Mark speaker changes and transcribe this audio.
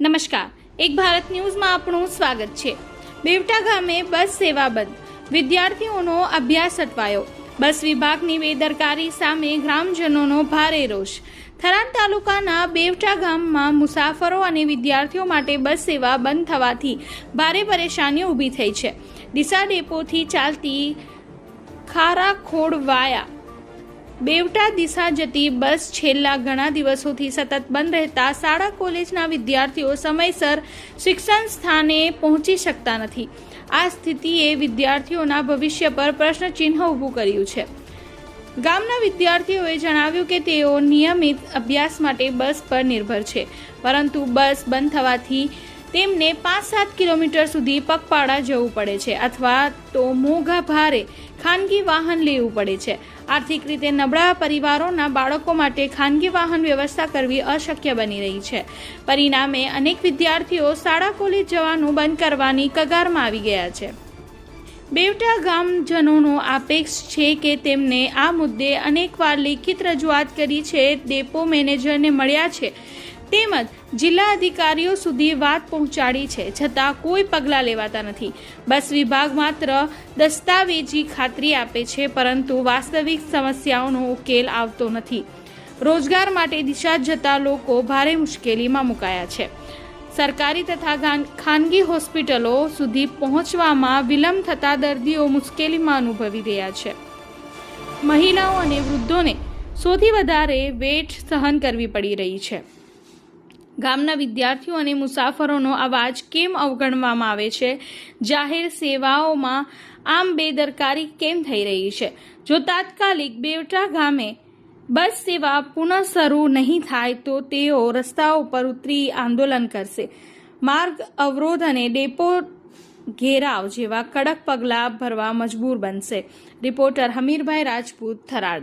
Speaker 1: નમસ્કાર. એક ભારત ન્યૂઝમાં આપણું સ્વાગત છે. બેવટા ગામે બસ સેવા બંધ. વિદ્યાર્થીઓનો અભ્યાસ અટવાયો. બસ વિભાગની બેદરકારી સામે ગ્રામજનોનો ભારે રોષ. થરાદ તાલુકાના બેવટા ગામમાં મુસાફરો અને વિદ્યાર્થીઓ માટે બસ સેવા બંધ થવાથી ભારે પરેશાની ઊભી થઈ છે. ડીસા ડેપોથી ચાલતી ખારાખોડ વાયા બેવટા દિશા જતી બસ છેલ્લા ઘણા દિવસોથી સતત બંધ રહેતા શાળા કોલેજના વિદ્યાર્થીઓ સમયસર શિક્ષણ સ્થાને પહોંચી શકતા નથી. આ સ્થિતિએ વિદ્યાર્થીઓના ભવિષ્ય પર પ્રશ્નચિહ્ન ઊભું કર્યું છે. ગામના વિદ્યાર્થીઓએ જણાવ્યું કે તેઓ નિયમિત અભ્યાસ માટે બસ પર નિર્ભર છે, પરંતુ બસ બંધ થવાથી તેમને પાંચ સાત કિલોમીટર સુધી પગપાળા જવું પડે છે અથવા તો મોંઘા ભારે ખાનગી વાહન લેવું પડે છે. આર્થિક રીતે નબળા પરિવારોના બાળકો માટે ખાનગી વાહન વ્યવસ્થા કરવી અશક્ય બની રહી છે. પરિણામે અનેક વિદ્યાર્થીઓ શાળા કોલેજ જવાનું બંધ કરવાની કગારમાં આવી ગયા છે. બેવટા ગામજનોનો આપેક્ષ છે કે તેમને આ મુદ્દે અનેકવાર લેખિત રજૂઆત કરી છે. ડેપો મેનેજરને મળ્યા છે તેમજ જિલ્લા અધિકારીઓ સુધી વાત પહોંચાડી છે, છતાં કોઈ પગલાં લેવાતા નથી. બસ વિભાગ માત્ર દસ્તાવેજી ખાતરી આપે છે, પરંતુ વાસ્તવિક સમસ્યાઓનો ઉકેલ આવતો નથી. રોજગાર માટે દિશા જતા લોકો ભારે મુશ્કેલીમાં મુકાયા છે. સરકારી તથા ખાનગી હોસ્પિટલો સુધી પહોંચવામાં વિલંબ થતા દર્દીઓ મુશ્કેલીમાં અનુભવી રહ્યા છે. મહિલાઓ અને વૃદ્ધોને સૌથી વધારે વેઠ સહન કરવી પડી રહી છે. ગામના વિદ્યાર્થીઓ અને મુસાફરોનો અવાજ કેમ અવગણવામાં આવે છે? જાહેર સેવાઓમાં આમ બેદરકારી કેમ થઈ રહી છે? જો તાત્કાલિક બેવટા ગામે બસ સેવા પુનઃ શરૂ નહીં થાય તો તેઓ રસ્તાઓ પર ઉતરી આંદોલન કરશે. માર્ગ અવરોધ અને ડેપો ઘેરાવ જેવા કડક પગલાં ભરવા મજબૂર બનશે. રિપોર્ટર હમીરભાઈ રાજપૂત થરાડ